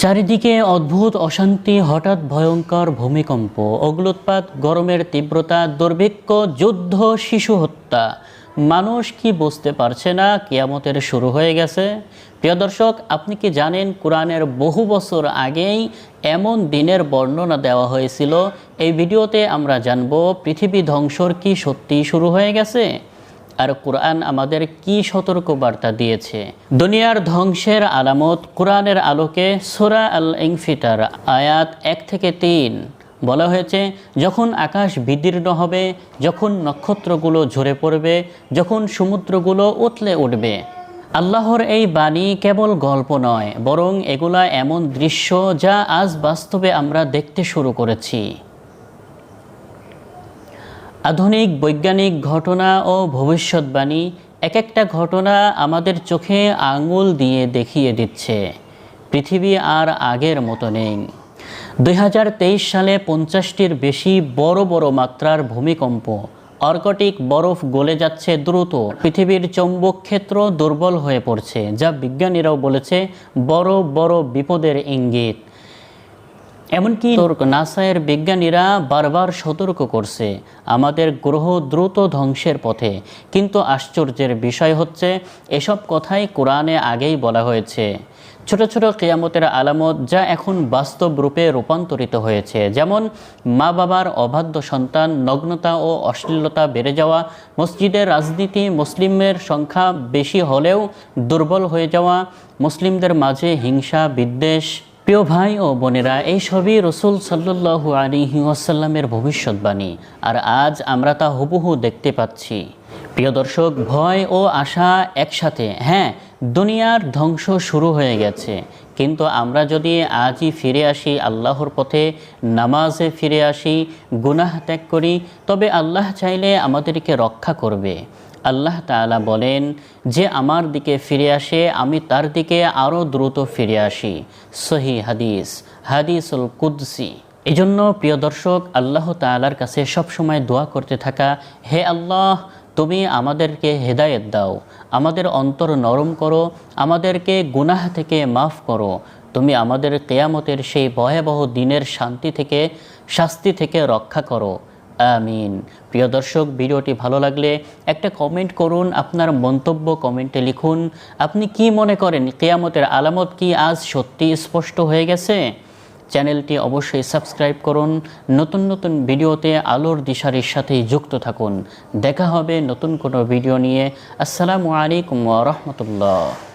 চারিদিকে অদ্ভুত অশান্তি, হঠাৎ ভয়ঙ্কর ভূমিকম্প, অগ্লোৎপাত, গরমের তীব্রতা, দুর্ভিক্ষ, যুদ্ধ, শিশু হত্যা। মানুষ কি বুঝতে পারছে না, কিয়ামতের শুরু হয়ে গেছে। প্রিয় দর্শক, আপনি কি জানেন কোরআনের বহু বছর আগেই এমন দিনের বর্ণনা দেওয়া হয়েছিল? এই ভিডিওতে আমরা জানব পৃথিবী ধ্বংসর কি সত্যি শুরু হয়ে গেছে। আর কোরআন আমাদের কি সতর্ক বার্তা দিয়েছে? দুনিয়ার ধ্বংসের আলামত কোরআনের আলোকে সুরা আল ইংফিটার আয়াত এক থেকে তিন। বলা হয়েছে, যখন আকাশ বিদীর্ণ হবে, যখন নক্ষত্রগুলো ঝরে পড়বে, যখন সমুদ্রগুলো উতলে উঠবে। আল্লাহর এই বাণী কেবল গল্প নয়, বরং এগুলা এমন দৃশ্য যা আজ বাস্তবে আমরা দেখতে শুরু করেছি। আধুনিক বৈজ্ঞানিক ঘটনা ও ভবিষ্যৎবাণী এক একটা ঘটনা আমাদের চোখে আঙুল দিয়ে দেখিয়ে দিচ্ছে। পৃথিবী আর আগের মতো নেই। দুই হাজার তেইশ সালে পঞ্চাশটির বেশি বড় বড় মাত্রার ভূমিকম্প, অর্কটিক বরফ গলে যাচ্ছে দ্রুত। পৃথিবীর চৌম্বক ক্ষেত্র দুর্বল হয়ে পড়ছে, যা বিজ্ঞানীরাও বলেছে বড় বড় বিপদের ইঙ্গিত। এমনকি নাসায়ের বিজ্ঞানীরা বারবার সতর্ক করছে আমাদের গ্রহ দ্রুত ধ্বংসের পথে। কিন্তু আশ্চর্যের বিষয় হচ্ছে, এসব কথাই কোরআনে আগেই বলা হয়েছে। ছোট ছোট কেয়ামতের আলামত যা এখন বাস্তব রূপে রূপান্তরিত হয়েছে, যেমন মা বাবার অবাধ্য সন্তান, নগ্নতা ও অশ্লীলতা বেড়ে যাওয়া, মসজিদের রাজনীতি মুসলিমের সংখ্যা বেশি হলেও দুর্বল হয়ে যাওয়া, মুসলিমদের মাঝে হিংসা, বিদ্বেষ প্রিয় ভাই ও বোনেরা, এই সবই রসুল সাল্লু আলী ওয়াসাল্লামের ভবিষ্যৎবাণী। আর আজ আমরা তা হুবহু দেখতে পাচ্ছি। প্রিয় দর্শক, ভয় ও আশা একসাথে হ্যাঁ দুনিয়ার ধ্বংস শুরু হয়ে গেছে। কিন্তু আমরা যদি আজই ফিরে আসি আল্লাহর পথে, নামাজে ফিরে আসি, গুনাহ ত্যাগ করি, তবে আল্লাহ চাইলে আমাদেরকে রক্ষা করবে। আল্লাহ তাআলা বলেন, যে আমার দিকে ফিরে আসে, আমি তার দিকে আরও দ্রুত ফিরে আসি। সহি হাদিস, হাদিসুল কুদ্সি। এই জন্য প্রিয় দর্শক, আল্লাহ তাআলার কাছে সবসময় দোয়া করতে থাকা, হে আল্লাহ তুমি আমাদেরকে হেদায়েত দাও, আমাদের অন্তর নরম করো, আমাদেরকে গুনাহ থেকে মাফ করো। তুমি আমাদের কেয়ামতের সেই ভয়াবহ দিনের শান্তি থেকে, শাস্তি থেকে রক্ষা করো। আমিন। প্রিয় দর্শক, ভিডিওটি ভালো লাগলে একটা কমেন্ট করুন, আপনার মন্তব্য কমেন্টে লিখুন। আপনি কি মনে করেন, কেয়ামতের আলামত কি আজ সত্যি স্পষ্ট হয়ে গেছে? চ্যানেলটি অবশ্যই সাবস্ক্রাইব করুন। নতুন নতুন ভিডিওতে আলোর দিশারির সাথেই যুক্ত থাকুন। দেখা হবে নতুন কোনো ভিডিও নিয়ে। আসসালামু আলাইকুম রহমতুল্লাহ।